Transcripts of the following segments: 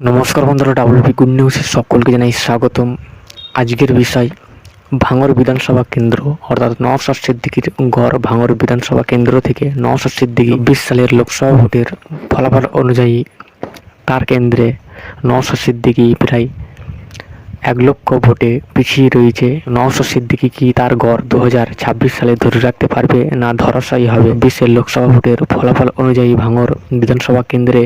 নমস্কার বন্ধুরা WP good নিউজে সকলকে জানাই স্বাগতম। আজকের বিষয় ভাঙর বিধানসভা কেন্দ্র, অর্থাৎ নওশাদ সিদ্দিকির গড় ভাঙর বিধানসভা কেন্দ্র থেকে নওশাদ সিদ্দিকি বিশ সালের লোকসভা ভোটের ফলাফল অনুযায়ী তার কেন্দ্রে নওশাদ সিদ্দিকি প্রায় এক লক্ষ ভোটে পিছিয়ে রয়েছে। নওশাদ সিদ্দিকি কি তার গড় দু হাজার ছাব্বিশ সালে ধরে রাখতে পারবে না ধরাশায়ী হবে? বিশ্বের লোকসভা ভোটের ফলাফল অনুযায়ী ভাঙর বিধানসভা কেন্দ্রে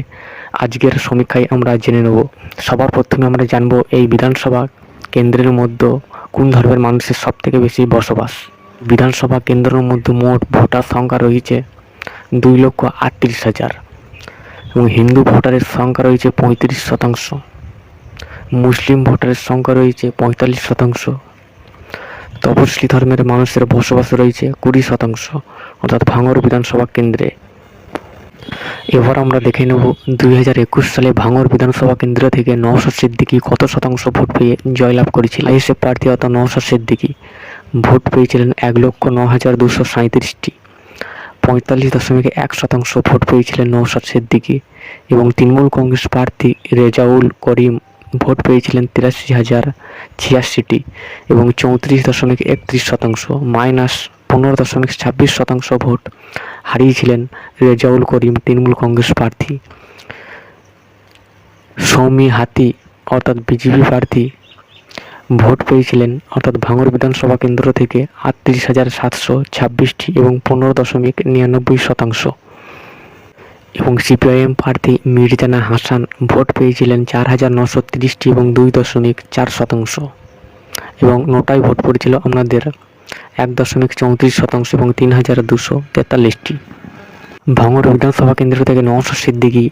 আজকের সমীক্ষায় আমরা জেনে নেব। সবার প্রথমে আমরা জানব এই বিধানসভা কেন্দ্রের মধ্যে কোন ধর্মের মানুষের সব থেকে বেশি বসবাস? বিধানসভা কেন্দ্রের মধ্যে মোট ভোটার সংখ্যা রয়েছে দুই লক্ষ আটত্রিশ হাজার এবং হিন্দু ভোটারের সংখ্যা রয়েছে পঁয়ত্রিশ শতাংশ। মুসলিম ভোটারের সংখ্যা রয়েছে পঁয়তাল্লিশ শতাংশ। তপশিলি ধর্মের মানুষের বসবাস রয়েছে কুড়ি শতাংশ, অর্থাৎ ভাঙর বিধানসভা কেন্দ্রে। এবার আমরা দেখে নেব দুই হাজার একুশ সালে ভাঙর বিধানসভা কেন্দ্র থেকে নওশাদ সিদ্দিকী কত শতাংশ ভোট পেয়ে জয়লাভ করেছিল আইএসএফ প্রার্থী অর্থাৎ নওশাদ সিদ্দিকী। ভোট পেয়েছিলেন এক লক্ষ ন হাজার দুশো সাঁত্রিশটি পঁয়তাল্লিশ দশমিক এক শতাংশ ভোট পেয়েছিলেন নওশাদ সিদ্দিকী এবং তৃণমূল কংগ্রেস প্রার্থী রেজাউল করিম ভোট পেয়েছিলেন তিরাশি হাজার ছিয়াশিটি এবং চৌত্রিশ দশমিক একত্রিশ শতাংশ, মাইনাস পনেরো দশমিক ছাব্বিশ শতাংশ ভোট। হারিয়েছিলেন রেজাউল করিম তৃণমূল কংগ্রেস প্রার্থী। সৌমি হাতি, অর্থাৎ বিজেপি প্রার্থী, ভোট পেয়েছিলেন, অর্থাৎ ভাঙড় বিধানসভা কেন্দ্র থেকে আটত্রিশ হাজার সাতশো ছাব্বিশটি এবং পনেরো দশমিক নিরানব্বই শতাংশ। এবং সিপিআইএম প্রার্থী মির্জানা হাসান ভোট পেয়েছিলেন চার হাজার নশো তিরিশটি এবং দুই দশমিক চার শতাংশ। এবং নোটায় ভোট পড়েছিল আপনাদের এক দশমিক চৌত্রিশ শতাংশ এবং তিন হাজার দুশো তেতাল্লিশটি। ভাঙড় বিধানসভা কেন্দ্র থেকে নশো সিদ্দিকি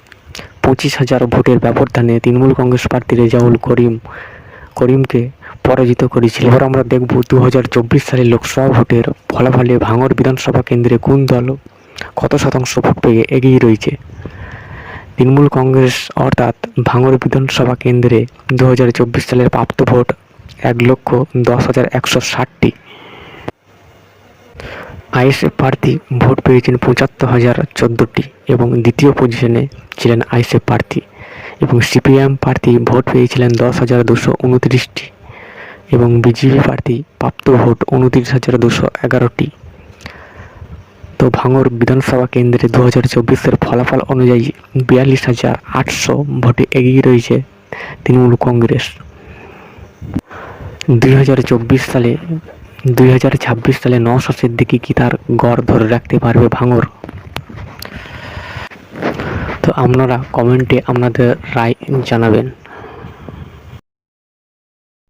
পঁচিশ হাজার ভোটের ব্যবধানে তৃণমূল কংগ্রেস প্রার্থী রেজাউল করিম, করিমকে পরাজিত করেছিল। এবার আমরা দেখব দু হাজার চব্বিশ সালের লোকসভা ভোটের ফলাফলে ভাঙড় বিধানসভা কেন্দ্রে কোন দল কত শতাংশ ভোট পেয়ে এগিয়ে রয়েছে। তৃণমূল কংগ্রেস অর্থাৎ ভাঙড় বিধানসভা কেন্দ্রে দু হাজার চব্বিশ সালের প্রাপ্ত ভোট এক লক্ষ দশ হাজার একশো ষাটটি। আইএসএফ প্রার্থী ভোট পেয়েছেন পঁচাত্তর হাজার চোদ্দোটি এবং দ্বিতীয় পজিশনে ছিলেন আইএসএফ প্রার্থী এবং সিপিএম প্রার্থী ভোট পেয়েছিলেন দশ হাজার দুশো উনত্রিশটি এবং বিজেপি প্রার্থী প্রাপ্ত ভোট উনত্রিশ হাজার দুশো এগারোটি। তো ভাঙর বিধানসভা কেন্দ্রে দু হাজার চব্বিশের ফলাফল অনুযায়ী বিয়াল্লিশ হাজার আটশো ভোটে এগিয়ে রয়েছে তৃণমূল কংগ্রেস। দুই হাজার চব্বিশ সালে দুই হাজার ছাব্বিশ সালে নশো সিদ্দিকি কি তার গড় ধরে রাখতে পারবে ভাঙর? তো আপনারা কমেন্টে আপনাদের রায় জানাবেন।